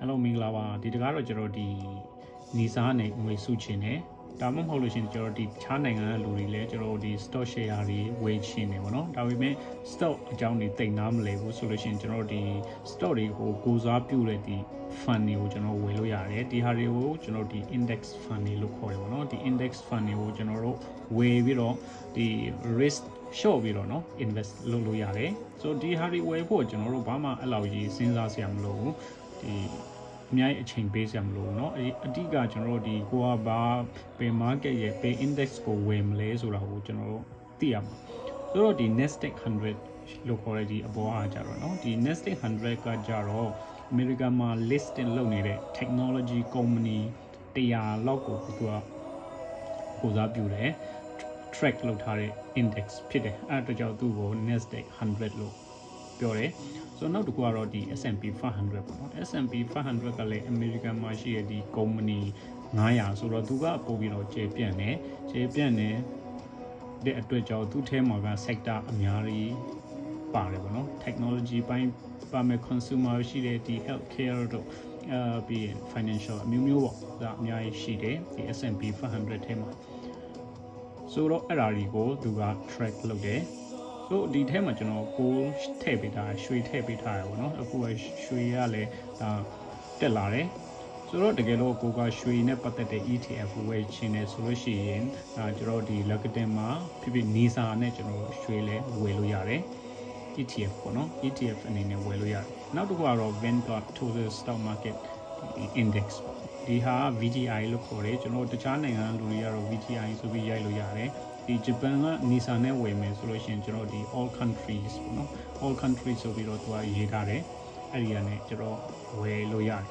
Hello မင်္ဂလာပါဒီတကားတော့ကျွန်တော်ဒီနီစာနဲ့ငွေစုချင်တယ်ဒါမှမဟုတ်လို့ရှိရင်ကျွန်တော်ဒီခြားနိုင်ငံကလူတွေလည်းကျွန်တော်ဒီ stock share တွေဝယ်ချင်တယ်ပေါ့နော်ဒါပေမဲ့ stock အကြောင်းတွေတိတ်နားမလဲဘူးဆိုလို့ရှိရင်ကျွန်တော်ဒီ stock တွေကိုကိုးစားပြုတဲ့ဒီ fund တွေကိုကျွန်တော်ဝယ်လို့ရတယ်ဒီဟာတွေကိုကျွန်တော်ဒီ index fund တွေလို့ခေါ်တယ်ပေါ့နော်ဒီ index fund တွေကိုကျွန်တော်တို့ဝယ်ပြီးတော့ဒီ risk short ပြီးတော့เนาะ invest လုပ်လို့ရတယ်ဆိုတော့ဒီဟာတွေဝယ်ဖို့ကျွန်တော်တို့ဘာမှအဲ့လောက်ကြီးစဉ်းစားစရာမလိုဘူး ဒီအများကြီးအချိန်ပေးစရာမလိုဘူးเนาะအအဓိကကျွန်တော်တို့ဒီကိုကဘာပင် market ရဲ့ pay index ကိုဝယ်မလဲဆိုတာကိုကျွန်တော်တို့သိရမှာဆိုတော့ဒီ Nasdaq 100လို့ခေါ်တဲ့ဒီအပေါ်အားကြတော့เนาะဒီ Nasdaq 100ကကြတော့အမေရိကန်မှာ listing လုပ်နေတဲ့ technology company 100လောက်ကိုသူကကိုစားပြုတယ် track လုပ်ထားတဲ့ index ဖြစ်တယ်အဲ့ဒါကြောင့်သူ့ကို Nasdaq 100လို့ ပြောတယ်ဆိုတော့နောက်တစ်ခုကတော့ဒီ S&P 500ပေါ့နော် S&P 500ကလည်း American မှာရှိတဲ့ဒီ company 900ဆိုတော့သူကပို့ပြီးတော့ကျေပြန့်တယ်ကျေပြန့်တယ်တဲ့အတွက်ကြောင့်သူ့ထဲမှာက sector အများကြီးပါတယ်ပေါ့နော် technology ပိုင်းပါမယ် consumer ရှိတဲ့ဒီ healthcare တို့အဲပြီးရင် financial အမျိုးမျိုးပေါ့ဒါအများကြီးရှိတယ်ဒီ S&P 500ထဲမှာဆိုတော့အဲ့ဒါတွေကိုသူက track လုပ်တယ် ဆိုဒီထဲမှာကျွန်တော်ကိုထည့်ပေးထားရွှေထည့်ပေးထားရပါတော့အခုကရွှေကလည်းဒါတက်လာတယ်ဆိုတော့တကယ်လို့ကိုကရွှေနဲ့ပတ်သက်တဲ့ ETF ဝယ်ချင်တယ်ဆိုလို့ရှိရင်ဒါကျွန်တော်ဒီ Luckton မှာဖြစ်ဖြစ် NISA နဲ့ကျွန်တော်ရွှေလဲဝယ်လို့ရတယ် ETF ပေါ့နော် ETF အနေနဲ့ဝယ်လို့ရတယ်နောက်တစ်ခုကတော့ Vanguard Total Stock Market Index ပေါ့ ဒီဟာ VGI လို့ခေါ်တယ်ကျွန်တော်တခြားနိုင်ငံလူတွေကတော့ VGI ဆိုပြီးရိုက်လို့ရတယ်ဒီဂျပန်က NISA နဲ့ဝယ်မယ်ဆိုလို့ရှိရင်ကျွန်တော်ဒီ all countries ပေါ့နော် all countries ဆိုပြီးတော့သူကရေးထားတယ်အဲ့ဒီကနေကျွန်တော်ဝယ်လို့ရတယ်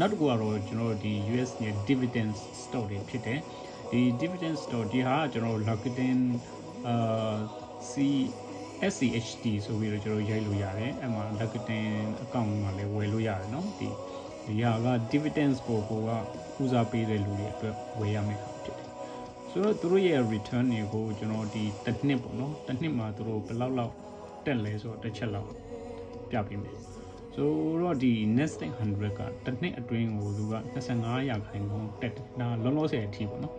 နောက်တစ်ခုကတော့ကျွန်တော်ဒီ US ရဲ့ dividend stock တွေဖြစ်တယ်ဒီ dividend stock ဒီဟာကကျွန်တော် Rakuten အာ C SCHD ဆိုပြီးတော့ကျွန်တော်ရိုက်လို့ရတယ်အဲ့မှာ Rakuten account မှာလည်းဝယ်လို့ရတယ်เนาะဒီ ဒီဟာက dividends ကိုကိုကဦးစားပေးတဲ့လူတွေအတွက်ဝယ်ရမယ့်ဟာဖြစ်တယ်ဆိုတော့သူတို့ရဲ့ return တွေကိုကျွန်တော်ဒီတစ်နှစ်ပေါ့နော်တစ်နှစ်မှာသူတို့ဘယ်လောက်လောက်တက်လဲဆိုတော့တစ်ချက်လောက်ပြပေးမယ်ဆိုတော့ဒီ Nasdaq 100ကတစ်နှစ်အတွင်းကိုသူက25ရာခိုင်နှုန်းတက်တယ်ဒါလုံးလုံးဆယ်အထိပေါ့နော်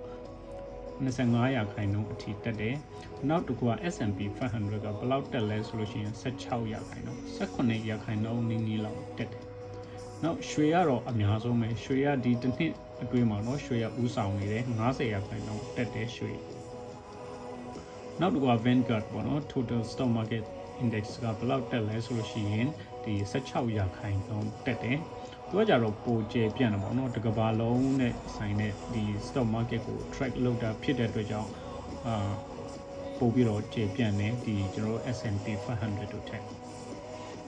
25ရာခိုင်နှုန်းအထိတက်တယ်။နောက်တစ်ခုက S&P 500ကဘယ်လောက်တက်လဲဆိုလို့ရှိရင်16ရာခိုင်နှုန်း18ရာခိုင်နှုန်းနည်းနည်းလောက်တက်တယ်။ နောက်ရွှေကတော့အများဆုံးပဲရွှေကဒီတစ်နှစ်အတွင်းမှာเนาะရွှေကဥဆောင်နေတယ်90ရာခိုင်နှုန်းတက်တယ်ရွှေ။နောက်တစ်ခုက Vanguard ပေါ့နော် Total Stock Market Index ကဘယ်လောက်တက်လဲဆိုလို့ရှိရင်ဒီ16ရာခိုင်နှုန်းတက်တယ်။သူကကြတော့ပိုကျပြန့်တယ်ပေါ့နော်တစ်ကမ္ဘာလုံးနဲ့ဆိုင်တဲ့ဒီ stock market ကို track လုပ်တာဖြစ်တဲ့အတွက်ကြောင့်အာပို့ပြီးတော့ကျပြန့်တယ်ဒီကျွန်တော်တို့ S&P 500တို့ထက်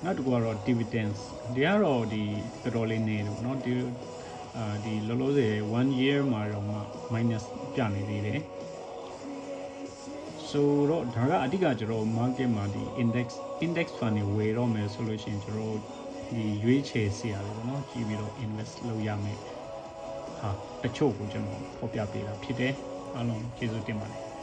နောက်တစ်ခုကတော့ dividends ဒီကတော့ဒီတော်တော်လေးနေတယ်ပေါ့နော်ဒီအာဒီလောလောဆယ်1 year မှာတော့မှ minus ပြနေသေးတယ်ဆိုတော့ဒါကအဓိကကျွန်တော် market မှာဒီ index index fund တွေဝယ်တော့မယ်ဆိုလို့ရှိရင်ကျွန်တော်ဒီရွေးချယ်စရာလေပေါ့နော်ကြည့်ပြီးတော့ invest လုပ်ရမယ်ဟာတချို့ကိုကျွန်တော်ဖော်ပြပေးတာဖြစ်တယ်အားလုံးကျေးဇူးတင်ပါတယ်